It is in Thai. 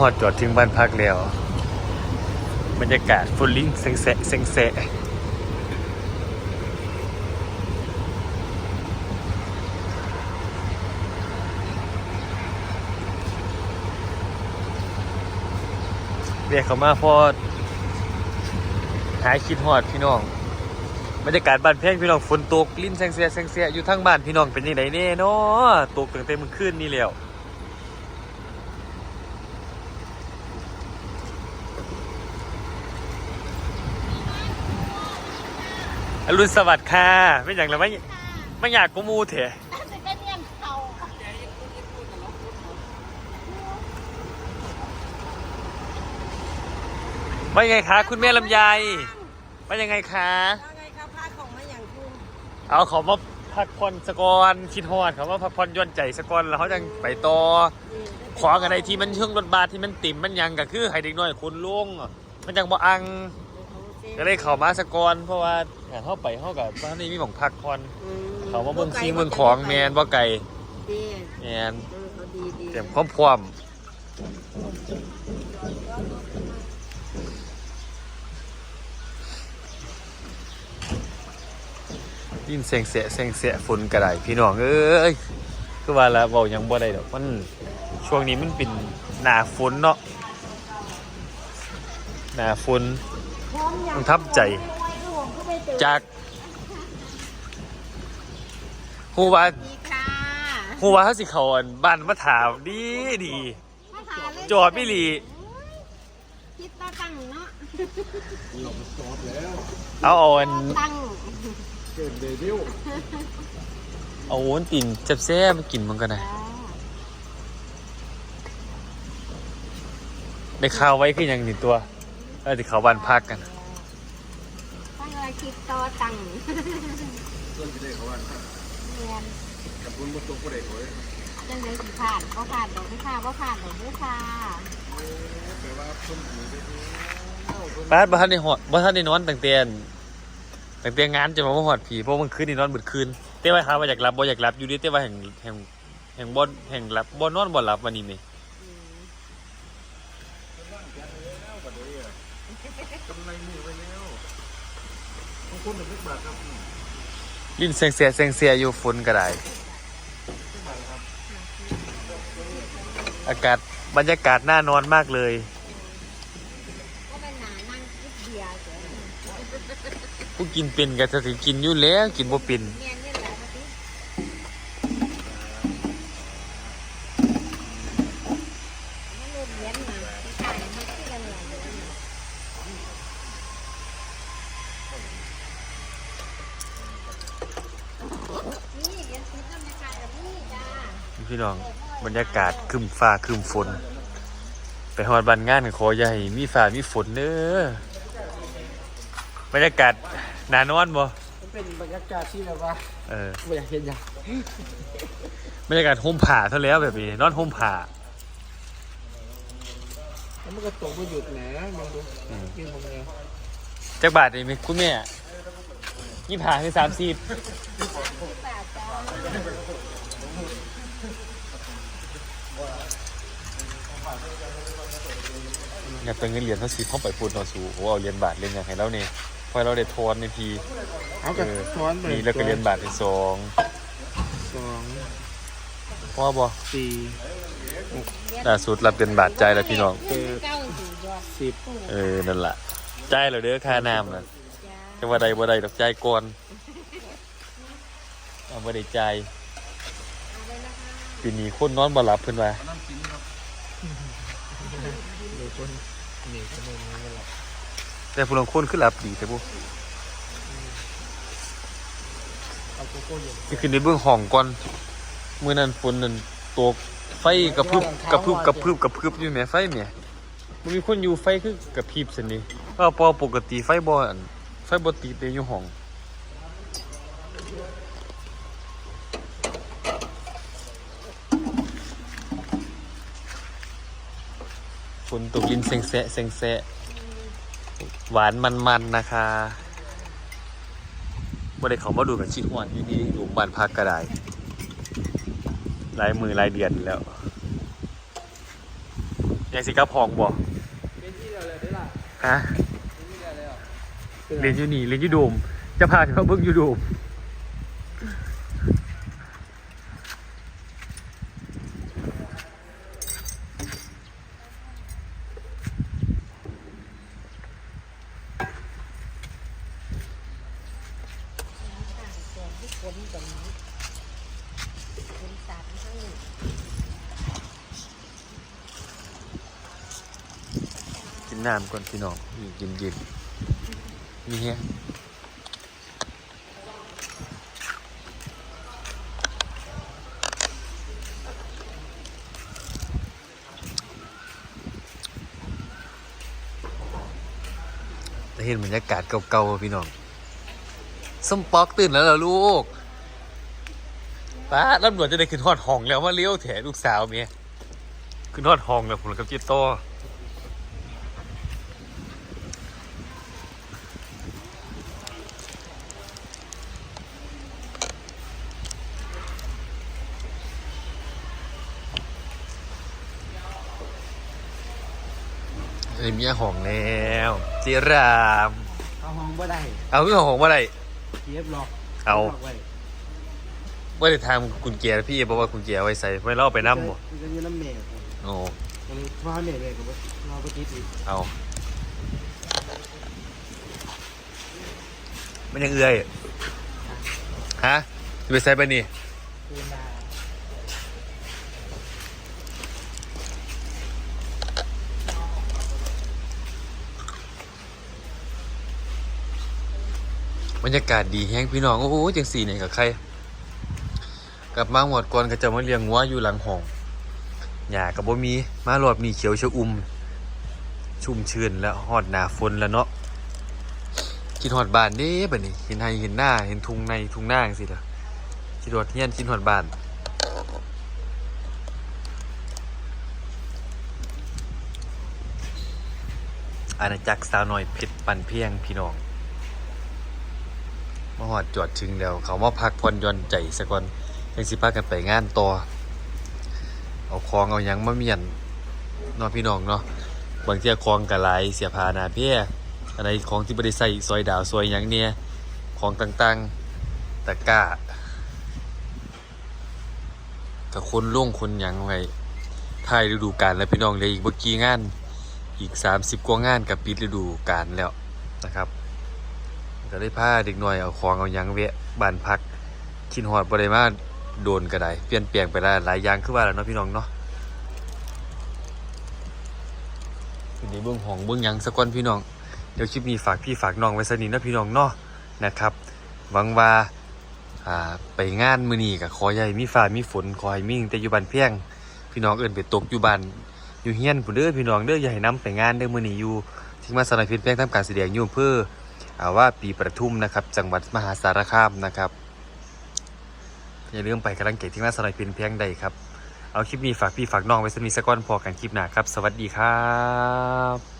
หอดจอดถึงบ้านพักแล้ว บรรยากาศฟุลลิ่งเซ็งแสะเซ็งแสะเรียกเขามาพอหายคิดหอดพี่น้องบรรยากาศบ้านแพงพี่น้องฝนตกลิ้นแซงเสียแซงเสียอยู่ทั้งบ้านพี่น้องเป็นยังไงเน่เนาะตกตั้งแต่เมื่อคืนนี่แล้ว อรุณสวัสดิ์ค่ะไม่อย่างไรไม่ไม่อยากกูมูเถอะจะเป็นเนียนเขาว่ายังไงคะ คุณแม่ลำไยว่ายังไงคะว่าไงครับผ้าของมาอย่างคุณเอาเขามาพักผ่อนสกอนคิดฮอดเขามาพักผ่อนย่อนใจสกอนแล้วเขาจังไปต่อขอกันไดที่มันเชื่องรถบาสที่มันติ่มมันหยังก็คือให้เด็กน้อยคุณลุงมันจังบ่อังก็เลยเข้ามาสกอนเพราะว่า เข้าไปเข้ากับบ้านนี้มีหม่องพักผ่อน เขามาเบิ่งซีเบิ่งของแมนบ่ไก่ดีแมนเออเขาดีดีเตรียมพร้อมพร้อมยินเสียงเสียเสียงเสียฝุ่นกระไดพี่น้องเอ้ยคือว่าแล้วเว้าหยังบ่ได้ดอกมันช่วงนี้มันเป็นหน้าฝนเนาะหน้าฝนมันทับใจ จากฮูว่าดีค่ะฮูว่าเขาสิเขาอันบ้านมาถามดีดีมาหาเลยจอดไม่หลีคิดตาตั้งเนาะเอาเอาอันตั้งเอาโอนติ่นเจ็บแซ่บมากินมันกันนะได้ข่าวไว้คือหยังนี่ตัวเออที่เขาบ้านพักกัน ตั้งอะไรคิดต่อตั้งส่วนที่ได้เขาว่าเนียนกับคุณบุตรก็ได้เขาเลยจังเลยสิผ่านก็ผ่านดอกไม่ค่ะก็ผ่านดอกไม่ค่ะแปลว่าคนผีได้ดีบ้านบ้านในหอดบ้านในนอนตั้งแต่นตั้งแต่งานจะมาว่าหอดผีเพราะมันคืนนี่นอนเบิดคืนเต้ว่าหาว่าอยากรับบ่อยากรับอยู่ดิเต้ว่าแห่งแห่งแห่งบ่แห่งรับบ่นอนบ่หลับวันนี้ไหม กำไรมือไปแล้วบาง คนหนึ่งเล็กบาทครับลิ้นเสียงเสียเสียงเสียอยู่ฝนก็ได้ อากาศบรรยากาศน่านอนมากเลย ก็เป็นหนานั่งคิดเบียร์เสียผู้กินเป็นก็จะสิกินอยู่แล้ว กินบ่เป็นเนียนนี่แหละมาสิมันเริ่มเลี้ยนมาที่ขายมันที่กันเลยนี่เลี้ยนคิดทำในขายแบบนี้จ้า พี่น้องบรรยากาศครึมฟ้าครึมฝน ไปฮอดบ้านงานก็ขออย่าให้มีฟ้ามีฝนเด้อบรรยากาศหนานอนบ่มันเป็นบรรยากาศที่แบบว่าเออไม่อยากเห็นอย่างบรรยากาศห่มผ้าเท่าแล้วแบบนี้นอนห่มผ้าแล้วมันก็ตกไม่หยุดแหนมองดูอืมกินผมเนี่ยจักบาทนี่ไหมคุณแม่ยี่ผ่าคือสามสิบ อยากเป็นเงินเหรียญเท่าสิเข้าไปพูดเนอสูโอ้เอาเหรียญบาทเรียนอย่างไรแล้วเนี่ยพอเราได้ทอนในทีเอากับเออช้อนไปนี่แล้วก็เหรียญบาทในสองสองพ่อบ่สี่ล่าสุดรับเหรียญบาทใจายแล้วพี่น้องเก้าสี่ยอดสิบเออนั่นแหละใจายแล้วเด้อค่าน้ำน่ะจะว่าใดบ่ใดดอกใจายก่อนเอาบ่ได้ใจายปีนี้คนนอนบ่หลับเพิ่นว่าเดี๋ยวคนหนีคนนึงไม่หลับแต่ผู้ลางคนคือหลับดีแต่ผู้เอาโกโก้เย็นที่ขึ้นในเบื้องห้องก่อนมื้อนั้นฝนนั่นตกไฟกระพรึบกระพรึบกระพรึบกระพรึบอยู่แหมไฟแหมบ่มีคนอยู่ไฟคือกระพริบซั่นนี่ก็พอปกติไฟบ่อันไฟบ่ติดเลยอยู่ห้อง ฝนตกยินเซ็งแซะเซ็งแซะหวานมันๆนนะคะบ่ได้เขามาดูกับชิดหวนที่นี่หลุมบ้านพักก็ได้ลายมือลายเดือนแล้วยังสิกระพองบ่เป็นที่อะไรได้ล่ะฮะเป็นที่อะไรอะเรียนอยู่นี่เรียนอยู่โดมจะพาเขาเบิ่งอยู่โดม แต่ที่คนแบบนี้คนสาดทั้งนี้กินน้ำก่อนพี่น้องนี่กินย็นนี่เฮียได้เห็นบรรยากาศเก่าๆพี่น้องส้มปอกตื่นแล้วเหรอลูก ป้าตำรวจจะได้ขึ้นฮอดห้องแล้วมาเลี้ยวแถลูกสาวเมียขึ้นฮอดห้องแล้วผมกับจิตโตเอ้ยเมียห้องแล้วจิราม เอาห้องบ่ได้ เอาพี่ห้องว่าไรเทียบหรอกเอา ล็กไว้ ว่าได้ทางกุญแจพี่บอกว่ากุญแจเอาไว้ใส่ไม่เล่าไปน้ำบ่มันจะอยู่น้ำแม่ครับโอ้ก็เลยพ่อแม่แม่ก็บ่เราไปติดอีกเอา มันยังเอื่อยฮะจะไปใส่ไปนี่คืนนาบรรยากาศดีแห้งพี่น้อง โอ้โหจังสี่เนี่ยกับใครก ลับมาหมดก่อนก็จะมาเลี้ยงงัวอยู่หลังห้องหญ้ากับบ่มีมารอบนี้เขียวชะอุ่ม ชุ่มชื้นแล้วฮอดหนาฝนแล้วเนาะคิดฮอดบานเด้บัดนี้เห็นไฮเห็นหน้าเห็นทุงในทุงหน้าจังซี่ล่ะคิดฮอดเฮียนคิดฮอดบานอาณาจักรสาวน้อยเพชรปันเพียงพี่น้องมาฮอดจอดถึงแล้ว เขามาพักผ่อนย่อนใจซะก่อน ยังสิพากันไปงานต่อ เอาของเอายังมาเมียนนาะพี่น้องเนาะ บางเที่ยคลองกะไหลเสียพานาเพียอะไรของที่บริใส่ซอยดาวซอยหยังเนี่ยของต่างๆตะกร้ากับคนล่งคนหยังไว้ท้ายฤดูกาลแล้วพี่น้องเลยอีกบ่อกี่งานอีก 30 กว่างานกับปิดฤดูกาลแล้วนะครับก็ได้พาเด็กน้อยเอาของเอายังแวะบ้านพักคินฮอดบ่ได้มา โดนก็ได้เปลี่ยนแปลงไปได้หลายอย่างคือว่าแล้วเนาะพี่น้องเนาะอยู่ในเบื้องของเบื้องยังสักวันพี่น้องเดี๋ยวคลิปนี้ฝากพี่ฝากน้องไว้สนิทนะพี่น้องเนาะนะครับหวังว่าไปงานมือนีกับขอใหญ่มีฟ้ามีฝนขอให้มีแต่อยู่บ้านเพียง พี่น้องเอินไปตกอยู่บ้านอยู่เฮียนผู้เด้อพี่น้องเด้ออย่าให้นํไปงานเด้อมือนีอยู่ที่มาสนอยเพียงเพียงทำการแสดงอยู่อเภออ่าว่าปีประทุมนะครับ จังหวัดมหาสารคามนะครับ อย่าลืมไปกำลังเกตที่มาสนอยเพียงเพียงใดครับ เอาคลิปนี้ฝากพี่ฝากน้องไว้สนิทสะก้อนพอกันคลิปหน้าครับ สวัสดีครับ